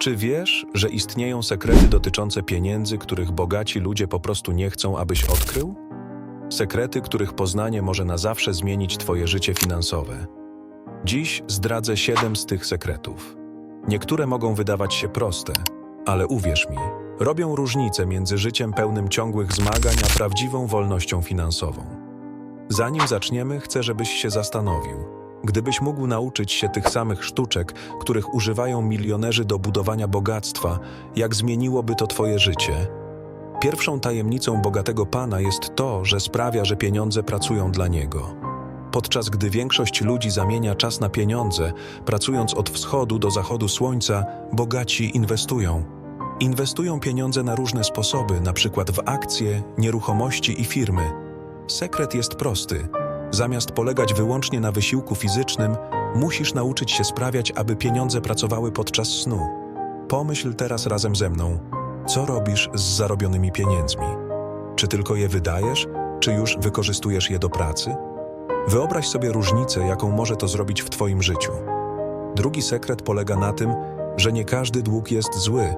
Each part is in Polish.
Czy wiesz, że istnieją sekrety dotyczące pieniędzy, których bogaci ludzie po prostu nie chcą, abyś odkrył? Sekrety, których poznanie może na zawsze zmienić Twoje życie finansowe. Dziś zdradzę siedem z tych sekretów. Niektóre mogą wydawać się proste, ale uwierz mi, robią różnicę między życiem pełnym ciągłych zmagań a prawdziwą wolnością finansową. Zanim zaczniemy, chcę, żebyś się zastanowił. Gdybyś mógł nauczyć się tych samych sztuczek, których używają milionerzy do budowania bogactwa, jak zmieniłoby to Twoje życie? Pierwszą tajemnicą bogatego pana jest to, że sprawia, że pieniądze pracują dla niego. Podczas gdy większość ludzi zamienia czas na pieniądze, pracując od wschodu do zachodu słońca, bogaci inwestują. Inwestują pieniądze na różne sposoby, przykład w akcje, nieruchomości i firmy. Sekret jest prosty. Zamiast polegać wyłącznie na wysiłku fizycznym, musisz nauczyć się sprawiać, aby pieniądze pracowały podczas snu. Pomyśl teraz razem ze mną, co robisz z zarobionymi pieniędzmi? Czy tylko je wydajesz, czy już wykorzystujesz je do pracy? Wyobraź sobie różnicę, jaką może to zrobić w Twoim życiu. Drugi sekret polega na tym, że nie każdy dług jest zły.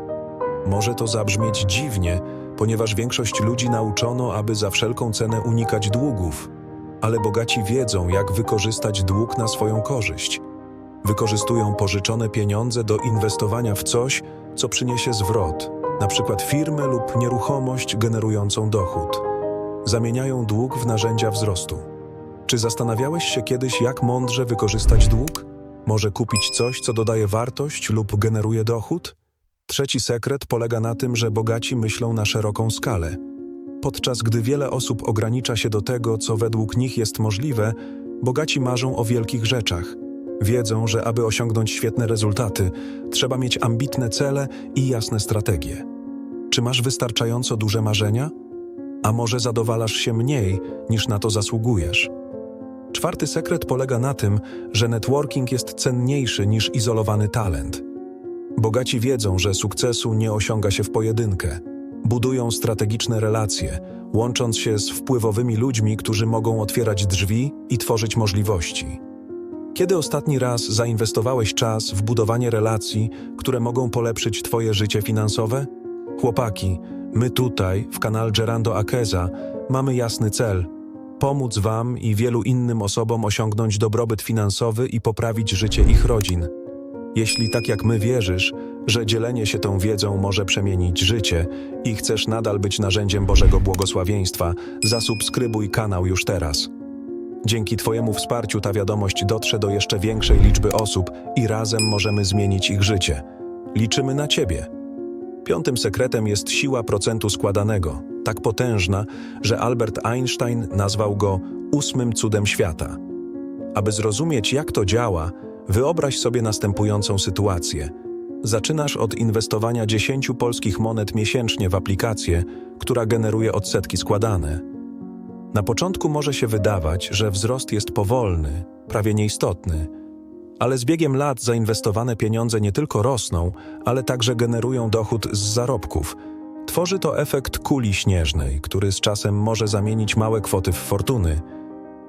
Może to zabrzmieć dziwnie, ponieważ większość ludzi nauczono, aby za wszelką cenę unikać długów. Ale bogaci wiedzą, jak wykorzystać dług na swoją korzyść. Wykorzystują pożyczone pieniądze do inwestowania w coś, co przyniesie zwrot, na przykład firmę lub nieruchomość generującą dochód. Zamieniają dług w narzędzia wzrostu. Czy zastanawiałeś się kiedyś, jak mądrze wykorzystać dług? Może kupić coś, co dodaje wartość lub generuje dochód? Trzeci sekret polega na tym, że bogaci myślą na szeroką skalę. Podczas gdy wiele osób ogranicza się do tego, co według nich jest możliwe, bogaci marzą o wielkich rzeczach. Wiedzą, że aby osiągnąć świetne rezultaty, trzeba mieć ambitne cele i jasne strategie. Czy masz wystarczająco duże marzenia? A może zadowalasz się mniej, niż na to zasługujesz? Czwarty sekret polega na tym, że networking jest cenniejszy niż izolowany talent. Bogaci wiedzą, że sukcesu nie osiąga się w pojedynkę. Budują strategiczne relacje, łącząc się z wpływowymi ludźmi, którzy mogą otwierać drzwi i tworzyć możliwości. Kiedy ostatni raz zainwestowałeś czas w budowanie relacji, które mogą polepszyć Twoje życie finansowe? Chłopaki, my tutaj, w kanale Gerando Akeza, mamy jasny cel pomóc Wam i wielu innym osobom osiągnąć dobrobyt finansowy i poprawić życie ich rodzin. Jeśli tak jak my wierzysz, że dzielenie się tą wiedzą może przemienić życie i chcesz nadal być narzędziem Bożego błogosławieństwa, zasubskrybuj kanał już teraz. Dzięki Twojemu wsparciu ta wiadomość dotrze do jeszcze większej liczby osób i razem możemy zmienić ich życie. Liczymy na Ciebie. Piątym sekretem jest siła procentu składanego, tak potężna, że Albert Einstein nazwał go ósmym cudem świata. Aby zrozumieć, jak to działa, wyobraź sobie następującą sytuację. Zaczynasz od inwestowania 10 polskich monet miesięcznie w aplikację, która generuje odsetki składane. Na początku może się wydawać, że wzrost jest powolny, prawie nieistotny, ale z biegiem lat zainwestowane pieniądze nie tylko rosną, ale także generują dochód z zarobków. Tworzy to efekt kuli śnieżnej, który z czasem może zamienić małe kwoty w fortuny.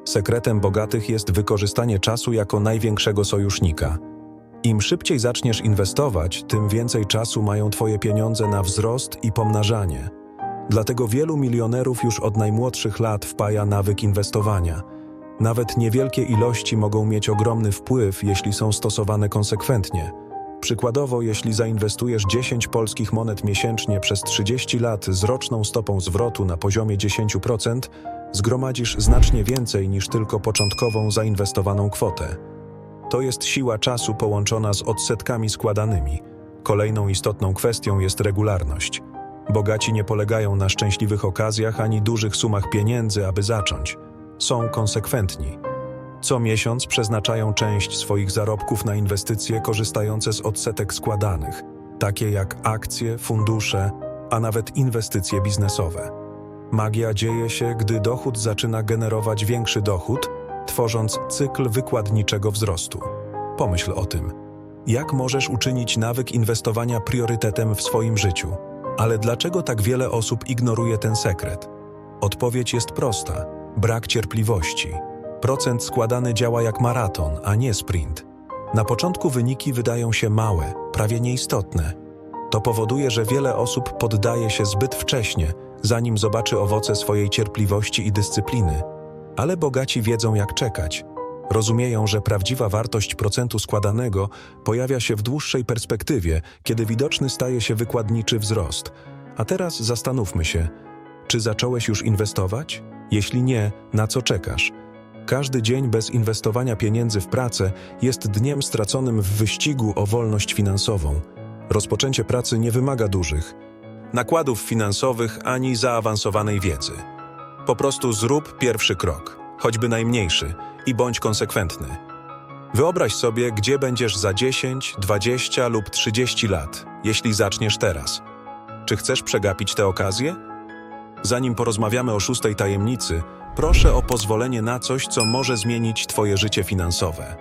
Sekretem bogatych jest wykorzystanie czasu jako największego sojusznika. Im szybciej zaczniesz inwestować, tym więcej czasu mają Twoje pieniądze na wzrost i pomnażanie. Dlatego wielu milionerów już od najmłodszych lat wpaja nawyk inwestowania. Nawet niewielkie ilości mogą mieć ogromny wpływ, jeśli są stosowane konsekwentnie. Przykładowo, jeśli zainwestujesz 10 polskich monet miesięcznie przez 30 lat z roczną stopą zwrotu na poziomie 10%, zgromadzisz znacznie więcej niż tylko początkową zainwestowaną kwotę. To jest siła czasu połączona z odsetkami składanymi. Kolejną istotną kwestią jest regularność. Bogaci nie polegają na szczęśliwych okazjach ani dużych sumach pieniędzy, aby zacząć. Są konsekwentni. Co miesiąc przeznaczają część swoich zarobków na inwestycje korzystające z odsetek składanych, takie jak akcje, fundusze, a nawet inwestycje biznesowe. Magia dzieje się, gdy dochód zaczyna generować większy dochód, tworząc cykl wykładniczego wzrostu. Pomyśl o tym. Jak możesz uczynić nawyk inwestowania priorytetem w swoim życiu? Ale dlaczego tak wiele osób ignoruje ten sekret? Odpowiedź jest prosta: brak cierpliwości. Procent składany działa jak maraton, a nie sprint. Na początku wyniki wydają się małe, prawie nieistotne, To powoduje, że wiele osób poddaje się zbyt wcześnie, zanim zobaczy owoce swojej cierpliwości i dyscypliny. Ale bogaci wiedzą, jak czekać. Rozumieją, że prawdziwa wartość procentu składanego pojawia się w dłuższej perspektywie, kiedy widoczny staje się wykładniczy wzrost. A teraz zastanówmy się, czy zacząłeś już inwestować? Jeśli nie, na co czekasz? Każdy dzień bez inwestowania pieniędzy w pracę jest dniem straconym w wyścigu o wolność finansową. Rozpoczęcie pracy nie wymaga dużych nakładów finansowych ani zaawansowanej wiedzy. Po prostu zrób pierwszy krok, choćby najmniejszy, i bądź konsekwentny. Wyobraź sobie, gdzie będziesz za 10, 20 lub 30 lat, jeśli zaczniesz teraz. Czy chcesz przegapić tę okazję? Zanim porozmawiamy o szóstej tajemnicy, proszę o pozwolenie na coś, co może zmienić Twoje życie finansowe.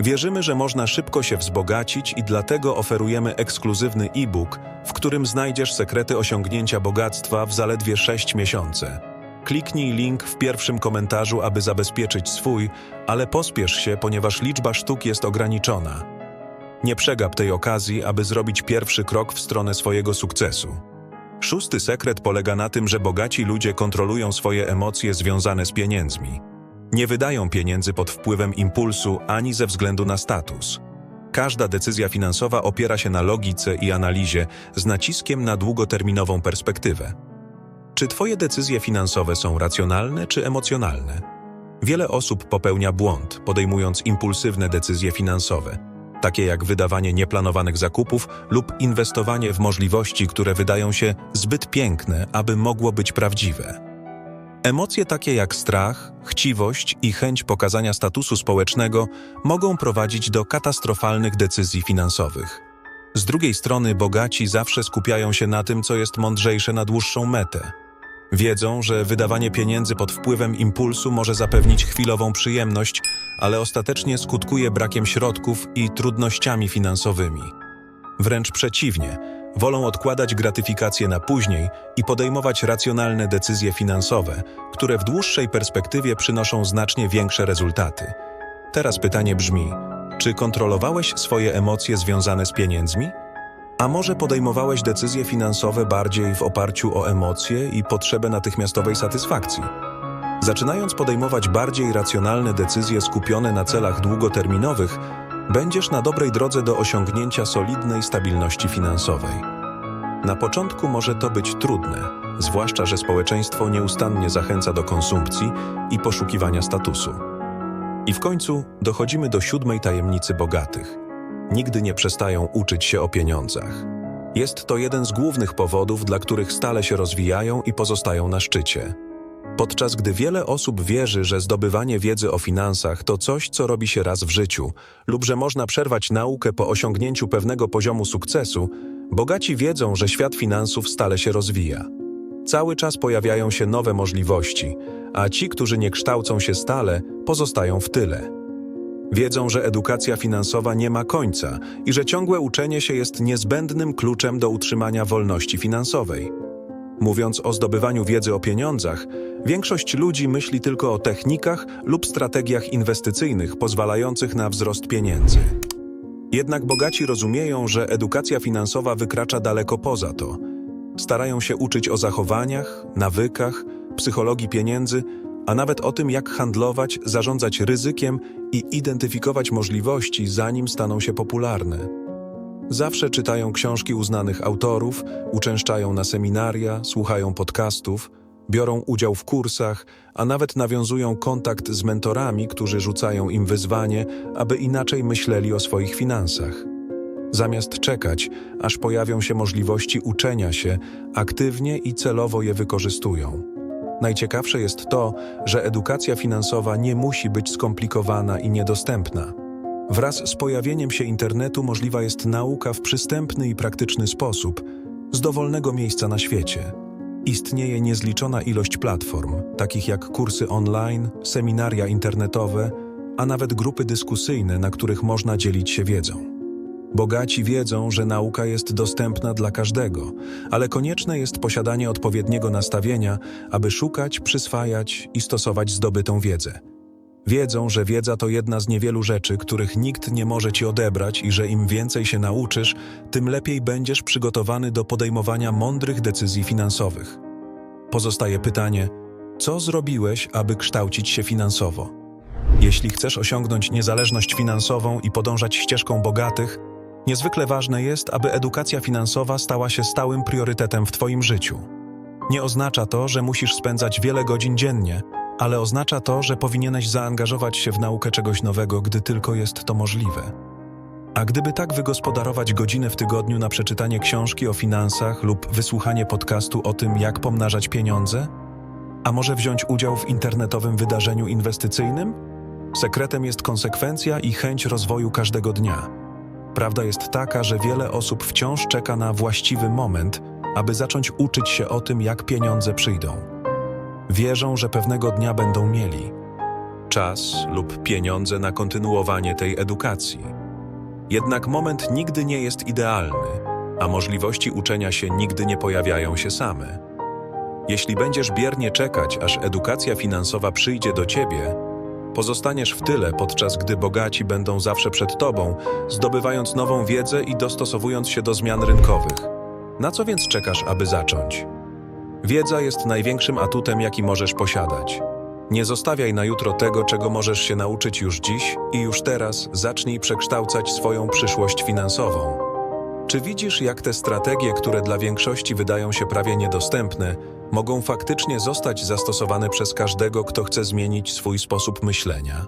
Wierzymy, że można szybko się wzbogacić i dlatego oferujemy ekskluzywny e-book, w którym znajdziesz sekrety osiągnięcia bogactwa w zaledwie 6 miesięcy. Kliknij link w pierwszym komentarzu, aby zabezpieczyć swój, ale pospiesz się, ponieważ liczba sztuk jest ograniczona. Nie przegap tej okazji, aby zrobić pierwszy krok w stronę swojego sukcesu. Szósty sekret polega na tym, że bogaci ludzie kontrolują swoje emocje związane z pieniędzmi. Nie wydają pieniędzy pod wpływem impulsu ani ze względu na status. Każda decyzja finansowa opiera się na logice i analizie z naciskiem na długoterminową perspektywę. Czy Twoje decyzje finansowe są racjonalne czy emocjonalne? Wiele osób popełnia błąd, podejmując impulsywne decyzje finansowe, takie jak wydawanie nieplanowanych zakupów lub inwestowanie w możliwości, które wydają się zbyt piękne, aby mogło być prawdziwe. Emocje takie jak strach, chciwość i chęć pokazania statusu społecznego mogą prowadzić do katastrofalnych decyzji finansowych. Z drugiej strony bogaci zawsze skupiają się na tym, co jest mądrzejsze na dłuższą metę. Wiedzą, że wydawanie pieniędzy pod wpływem impulsu może zapewnić chwilową przyjemność, ale ostatecznie skutkuje brakiem środków i trudnościami finansowymi. Wręcz przeciwnie, wolą odkładać gratyfikacje na później i podejmować racjonalne decyzje finansowe, które w dłuższej perspektywie przynoszą znacznie większe rezultaty. Teraz pytanie brzmi: czy kontrolowałeś swoje emocje związane z pieniędzmi? A może podejmowałeś decyzje finansowe bardziej w oparciu o emocje i potrzebę natychmiastowej satysfakcji? Zaczynając podejmować bardziej racjonalne decyzje skupione na celach długoterminowych, będziesz na dobrej drodze do osiągnięcia solidnej stabilności finansowej. Na początku może to być trudne, zwłaszcza że społeczeństwo nieustannie zachęca do konsumpcji i poszukiwania statusu. I w końcu dochodzimy do siódmej tajemnicy bogatych. Nigdy nie przestają uczyć się o pieniądzach. Jest to jeden z głównych powodów, dla których stale się rozwijają i pozostają na szczycie. Podczas gdy wiele osób wierzy, że zdobywanie wiedzy o finansach to coś, co robi się raz w życiu, lub że można przerwać naukę po osiągnięciu pewnego poziomu sukcesu, bogaci wiedzą, że świat finansów stale się rozwija. Cały czas pojawiają się nowe możliwości, a ci, którzy nie kształcą się stale, pozostają w tyle. Wiedzą, że edukacja finansowa nie ma końca i że ciągłe uczenie się jest niezbędnym kluczem do utrzymania wolności finansowej. Mówiąc o zdobywaniu wiedzy o pieniądzach, większość ludzi myśli tylko o technikach lub strategiach inwestycyjnych pozwalających na wzrost pieniędzy. Jednak bogaci rozumieją, że edukacja finansowa wykracza daleko poza to. Starają się uczyć o zachowaniach, nawykach, psychologii pieniędzy, a nawet o tym, jak handlować, zarządzać ryzykiem i identyfikować możliwości, zanim staną się popularne. Zawsze czytają książki uznanych autorów, uczęszczają na seminaria, słuchają podcastów, biorą udział w kursach, a nawet nawiązują kontakt z mentorami, którzy rzucają im wyzwanie, aby inaczej myśleli o swoich finansach. Zamiast czekać, aż pojawią się możliwości uczenia się, aktywnie i celowo je wykorzystują. Najciekawsze jest to, że edukacja finansowa nie musi być skomplikowana i niedostępna. Wraz z pojawieniem się internetu możliwa jest nauka w przystępny i praktyczny sposób, z dowolnego miejsca na świecie. Istnieje niezliczona ilość platform, takich jak kursy online, seminaria internetowe, a nawet grupy dyskusyjne, na których można dzielić się wiedzą. Bogaci wiedzą, że nauka jest dostępna dla każdego, ale konieczne jest posiadanie odpowiedniego nastawienia, aby szukać, przyswajać i stosować zdobytą wiedzę. Wiedzą, że wiedza to jedna z niewielu rzeczy, których nikt nie może ci odebrać i że im więcej się nauczysz, tym lepiej będziesz przygotowany do podejmowania mądrych decyzji finansowych. Pozostaje pytanie, co zrobiłeś, aby kształcić się finansowo? Jeśli chcesz osiągnąć niezależność finansową i podążać ścieżką bogatych, niezwykle ważne jest, aby edukacja finansowa stała się stałym priorytetem w Twoim życiu. Nie oznacza to, że musisz spędzać wiele godzin dziennie, ale oznacza to, że powinieneś zaangażować się w naukę czegoś nowego, gdy tylko jest to możliwe. A gdyby tak wygospodarować godziny w tygodniu na przeczytanie książki o finansach lub wysłuchanie podcastu o tym, jak pomnażać pieniądze? A może wziąć udział w internetowym wydarzeniu inwestycyjnym? Sekretem jest konsekwencja i chęć rozwoju każdego dnia. Prawda jest taka, że wiele osób wciąż czeka na właściwy moment, aby zacząć uczyć się o tym, jak pieniądze przyjdą. Wierzą, że pewnego dnia będą mieli czas lub pieniądze na kontynuowanie tej edukacji. Jednak moment nigdy nie jest idealny, a możliwości uczenia się nigdy nie pojawiają się same. Jeśli będziesz biernie czekać, aż edukacja finansowa przyjdzie do ciebie, pozostaniesz w tyle, podczas gdy bogaci będą zawsze przed tobą, zdobywając nową wiedzę i dostosowując się do zmian rynkowych. Na co więc czekasz, aby zacząć? Wiedza jest największym atutem, jaki możesz posiadać. Nie zostawiaj na jutro tego, czego możesz się nauczyć już dziś i już teraz zacznij przekształcać swoją przyszłość finansową. Czy widzisz, jak te strategie, które dla większości wydają się prawie niedostępne, mogą faktycznie zostać zastosowane przez każdego, kto chce zmienić swój sposób myślenia?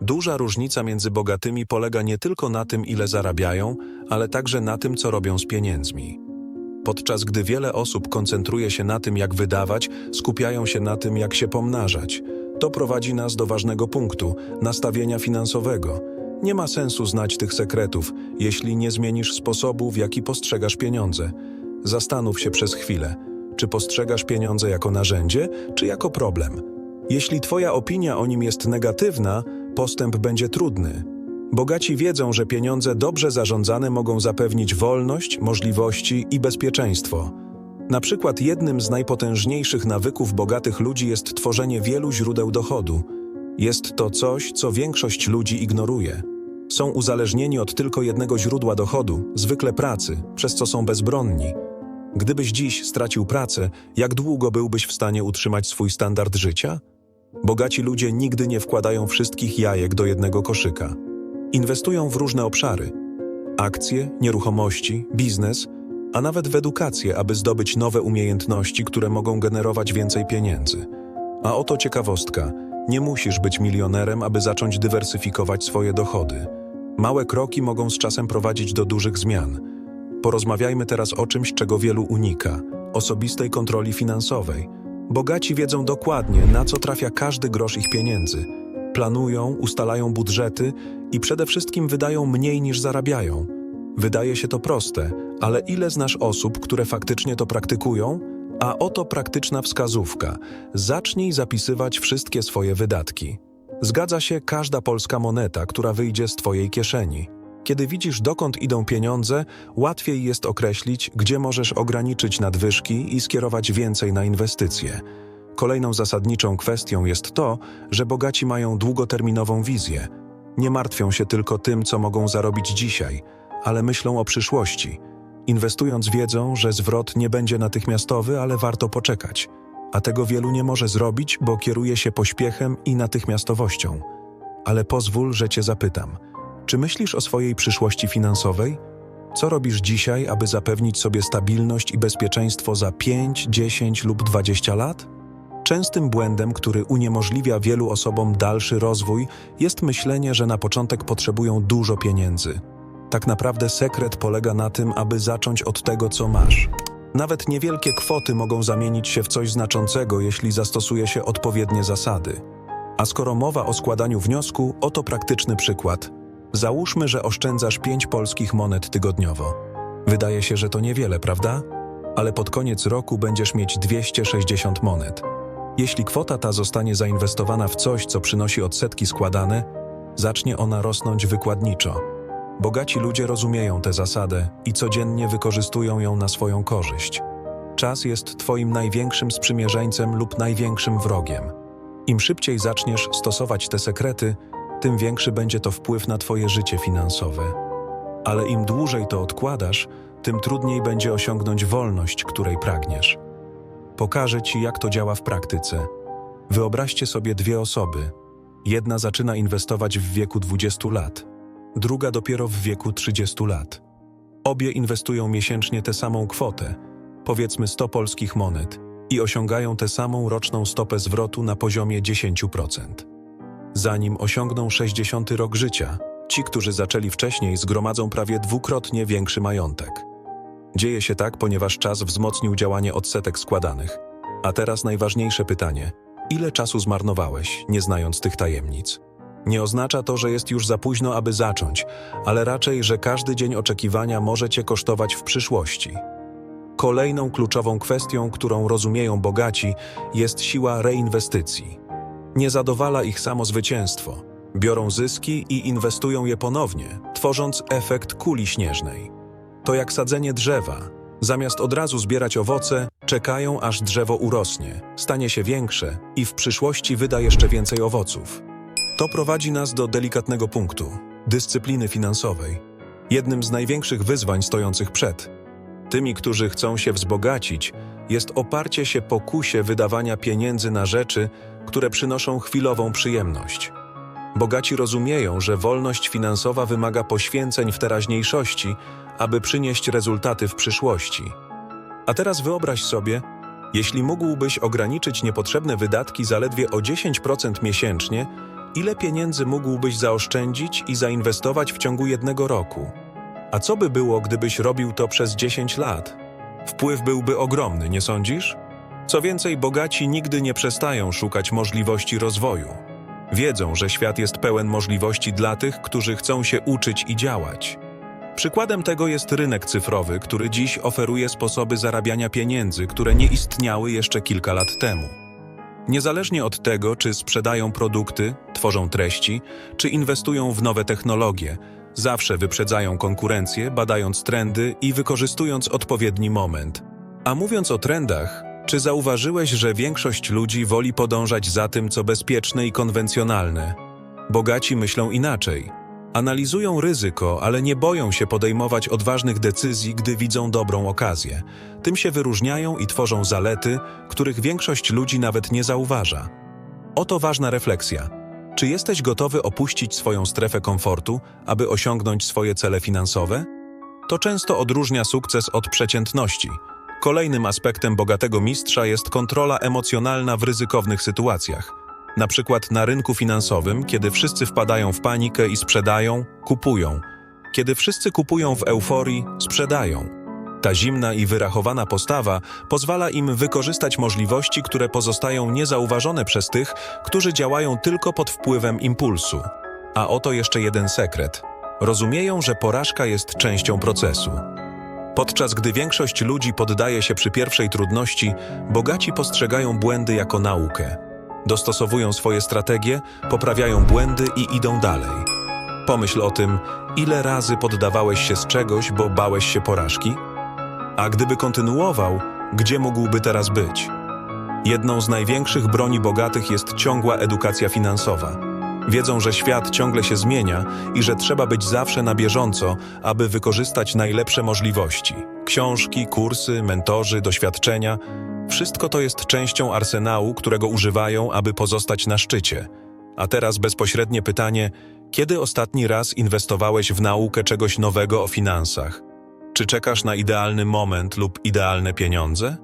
Duża różnica między bogatymi polega nie tylko na tym, ile zarabiają, ale także na tym, co robią z pieniędzmi. Podczas gdy wiele osób koncentruje się na tym, jak wydawać, skupiają się na tym, jak się pomnażać. To prowadzi nas do ważnego punktu nastawienia finansowego. Nie ma sensu znać tych sekretów, jeśli nie zmienisz sposobu, w jaki postrzegasz pieniądze. Zastanów się przez chwilę, czy postrzegasz pieniądze jako narzędzie, czy jako problem. Jeśli Twoja opinia o nim jest negatywna, postęp będzie trudny. Bogaci wiedzą, że pieniądze dobrze zarządzane mogą zapewnić wolność, możliwości i bezpieczeństwo. Na przykład jednym z najpotężniejszych nawyków bogatych ludzi jest tworzenie wielu źródeł dochodu. Jest to coś, co większość ludzi ignoruje. Są uzależnieni od tylko jednego źródła dochodu, zwykle pracy, przez co są bezbronni. Gdybyś dziś stracił pracę, jak długo byłbyś w stanie utrzymać swój standard życia? Bogaci ludzie nigdy nie wkładają wszystkich jajek do jednego koszyka. Inwestują w różne obszary: akcje, nieruchomości, biznes, a nawet w edukację, aby zdobyć nowe umiejętności, które mogą generować więcej pieniędzy. A oto ciekawostka: nie musisz być milionerem, aby zacząć dywersyfikować swoje dochody. Małe kroki mogą z czasem prowadzić do dużych zmian. Porozmawiajmy teraz o czymś, czego wielu unika osobistej kontroli finansowej. Bogaci wiedzą dokładnie, na co trafia każdy grosz ich pieniędzy. Planują, ustalają budżety i przede wszystkim wydają mniej niż zarabiają. Wydaje się to proste, ale ile znasz osób, które faktycznie to praktykują? A oto praktyczna wskazówka: zacznij zapisywać wszystkie swoje wydatki. Zgadza się każda polska moneta, która wyjdzie z Twojej kieszeni. Kiedy widzisz, dokąd idą pieniądze, łatwiej jest określić, gdzie możesz ograniczyć nadwyżki i skierować więcej na inwestycje. Kolejną zasadniczą kwestią jest to, że bogaci mają długoterminową wizję. Nie martwią się tylko tym, co mogą zarobić dzisiaj, ale myślą o przyszłości. Inwestując wiedzą, że zwrot nie będzie natychmiastowy, ale warto poczekać. A tego wielu nie może zrobić, bo kieruje się pośpiechem i natychmiastowością. Ale pozwól, że cię zapytam. Czy myślisz o swojej przyszłości finansowej? Co robisz dzisiaj, aby zapewnić sobie stabilność i bezpieczeństwo za 5, 10 lub 20 lat? Częstym błędem, który uniemożliwia wielu osobom dalszy rozwój, jest myślenie, że na początek potrzebują dużo pieniędzy. Tak naprawdę sekret polega na tym, aby zacząć od tego, co masz. Nawet niewielkie kwoty mogą zamienić się w coś znaczącego, jeśli zastosuje się odpowiednie zasady. A skoro mowa o składaniu wniosku, oto praktyczny przykład. Załóżmy, że oszczędzasz 5 polskich monet tygodniowo. Wydaje się, że to niewiele, prawda? Ale pod koniec roku będziesz mieć 260 monet. Jeśli kwota ta zostanie zainwestowana w coś, co przynosi odsetki składane, zacznie ona rosnąć wykładniczo. Bogaci ludzie rozumieją tę zasadę i codziennie wykorzystują ją na swoją korzyść. Czas jest Twoim największym sprzymierzeńcem lub największym wrogiem. Im szybciej zaczniesz stosować te sekrety, tym większy będzie to wpływ na Twoje życie finansowe. Ale im dłużej to odkładasz, tym trudniej będzie osiągnąć wolność, której pragniesz. Pokażę Ci, jak to działa w praktyce. Wyobraźcie sobie dwie osoby. Jedna zaczyna inwestować w wieku 20 lat, druga dopiero w wieku 30 lat. Obie inwestują miesięcznie tę samą kwotę, powiedzmy 100 polskich monet, i osiągają tę samą roczną stopę zwrotu na poziomie 10%. Zanim osiągną 60 rok życia, ci, którzy zaczęli wcześniej, zgromadzą prawie dwukrotnie większy majątek. Dzieje się tak, ponieważ czas wzmocnił działanie odsetek składanych. A teraz najważniejsze pytanie: ile czasu zmarnowałeś, nie znając tych tajemnic? Nie oznacza to, że jest już za późno, aby zacząć, ale raczej, że każdy dzień oczekiwania może cię kosztować w przyszłości. Kolejną kluczową kwestią, którą rozumieją bogaci, jest siła reinwestycji. Nie zadowala ich samo zwycięstwo. Biorą zyski i inwestują je ponownie, tworząc efekt kuli śnieżnej. To jak sadzenie drzewa. Zamiast od razu zbierać owoce, czekają aż drzewo urosnie, stanie się większe i w przyszłości wyda jeszcze więcej owoców. To prowadzi nas do delikatnego punktu dyscypliny finansowej. Jednym z największych wyzwań stojących przed tymi, którzy chcą się wzbogacić, jest oparcie się pokusie wydawania pieniędzy na rzeczy, które przynoszą chwilową przyjemność. Bogaci rozumieją, że wolność finansowa wymaga poświęceń w teraźniejszości, aby przynieść rezultaty w przyszłości. A teraz wyobraź sobie, jeśli mógłbyś ograniczyć niepotrzebne wydatki zaledwie o 10% miesięcznie, ile pieniędzy mógłbyś zaoszczędzić i zainwestować w ciągu jednego roku? A co by było, gdybyś robił to przez 10 lat? Wpływ byłby ogromny, nie sądzisz? Co więcej, bogaci nigdy nie przestają szukać możliwości rozwoju. Wiedzą, że świat jest pełen możliwości dla tych, którzy chcą się uczyć i działać. Przykładem tego jest rynek cyfrowy, który dziś oferuje sposoby zarabiania pieniędzy, które nie istniały jeszcze kilka lat temu. Niezależnie od tego, czy sprzedają produkty, tworzą treści, czy inwestują w nowe technologie, zawsze wyprzedzają konkurencję, badając trendy i wykorzystując odpowiedni moment. A mówiąc o trendach, czy zauważyłeś, że większość ludzi woli podążać za tym, co bezpieczne i konwencjonalne? Bogaci myślą inaczej. Analizują ryzyko, ale nie boją się podejmować odważnych decyzji, gdy widzą dobrą okazję. Tym się wyróżniają i tworzą zalety, których większość ludzi nawet nie zauważa. Oto ważna refleksja. Czy jesteś gotowy opuścić swoją strefę komfortu, aby osiągnąć swoje cele finansowe? To często odróżnia sukces od przeciętności. Kolejnym aspektem bogatego mistrza jest kontrola emocjonalna w ryzykownych sytuacjach. Na przykład na rynku finansowym, kiedy wszyscy wpadają w panikę i sprzedają, kupują. Kiedy wszyscy kupują w euforii, sprzedają. Ta zimna i wyrachowana postawa pozwala im wykorzystać możliwości, które pozostają niezauważone przez tych, którzy działają tylko pod wpływem impulsu. A oto jeszcze jeden sekret. Rozumieją, że porażka jest częścią procesu. Podczas gdy większość ludzi poddaje się przy pierwszej trudności, bogaci postrzegają błędy jako naukę. Dostosowują swoje strategie, poprawiają błędy i idą dalej. Pomyśl o tym, ile razy poddawałeś się z czegoś, bo bałeś się porażki? A gdyby kontynuował, gdzie mógłby teraz być? Jedną z największych broni bogatych jest ciągła edukacja finansowa. Wiedzą, że świat ciągle się zmienia i że trzeba być zawsze na bieżąco, aby wykorzystać najlepsze możliwości. Książki, kursy, mentorzy, doświadczenia wszystko to jest częścią arsenału, którego używają, aby pozostać na szczycie. A teraz bezpośrednie pytanie: kiedy ostatni raz inwestowałeś w naukę czegoś nowego o finansach? Czy czekasz na idealny moment lub idealne pieniądze?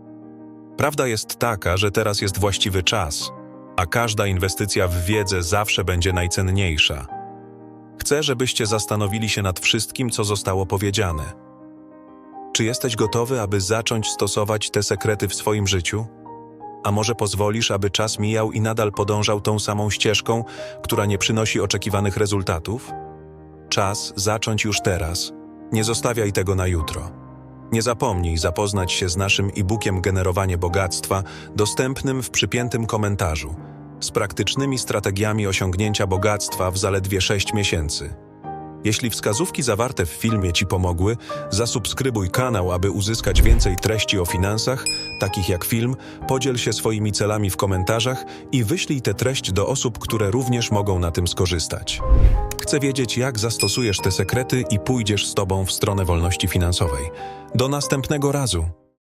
Prawda jest taka, że teraz jest właściwy czas, a każda inwestycja w wiedzę zawsze będzie najcenniejsza. Chcę, żebyście zastanowili się nad wszystkim, co zostało powiedziane. Czy jesteś gotowy, aby zacząć stosować te sekrety w swoim życiu? A może pozwolisz, aby czas mijał i nadal podążał tą samą ścieżką, która nie przynosi oczekiwanych rezultatów? Czas zacząć już teraz nie zostawiaj tego na jutro. Nie zapomnij zapoznać się z naszym e-bookiem Generowanie Bogactwa, dostępnym w przypiętym komentarzu, z praktycznymi strategiami osiągnięcia bogactwa w zaledwie 6 miesięcy. Jeśli wskazówki zawarte w filmie Ci pomogły, zasubskrybuj kanał, aby uzyskać więcej treści o finansach, takich jak film, podziel się swoimi celami w komentarzach i wyślij tę treść do osób, które również mogą na tym skorzystać. Chcę wiedzieć, jak zastosujesz te sekrety i pójdziesz z Tobą w stronę wolności finansowej. Do następnego razu.